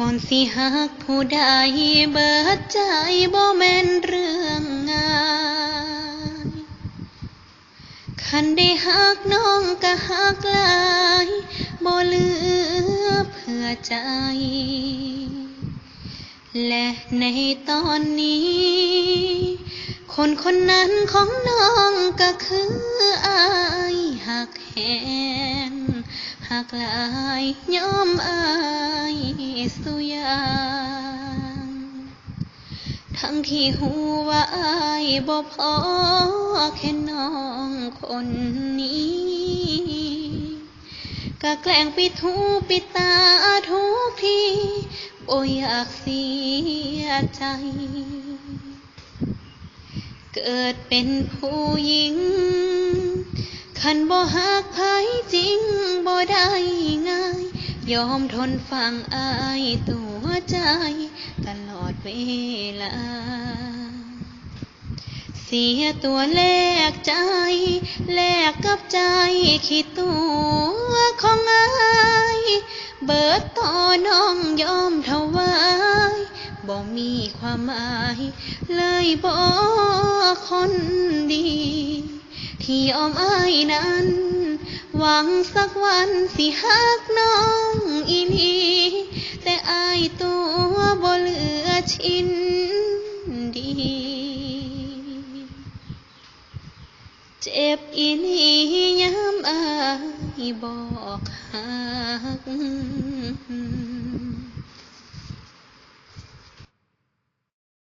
ก่อนสิหักผู้ใดเบิดใจบ่แม่นเรื่องง่ายคันได้หักน้องก็หักหลายบ่เหลือเพื่อใจ และในตอนนี้ คนคนนั้นของน้องก็คืออายหักแหงหักหลายยอมอายสุอยาง ทั้งที่หูว่าอายบ่พอแค่น้องคนนี้ก็แกล้งปิดหูปิดตาทุกทีบ่อยากเสียใจ เกิดเป็นผู้หญิง คันบ่หักไผจริงบ่ได้ง่าย ยอมทนฟังอายตัว ใจตลอดเวลา เสียตัวแลกใจ แลกกับใจขี้ตัวของอายเบิดต่อน้องยอมถวายบ่มีความหมาย เลยบ่คนดี ที่ยอมอายนั้น หวังสักวันสิหักน้อง ชิ้นดี เจ็บอีนียามอายบอกหัก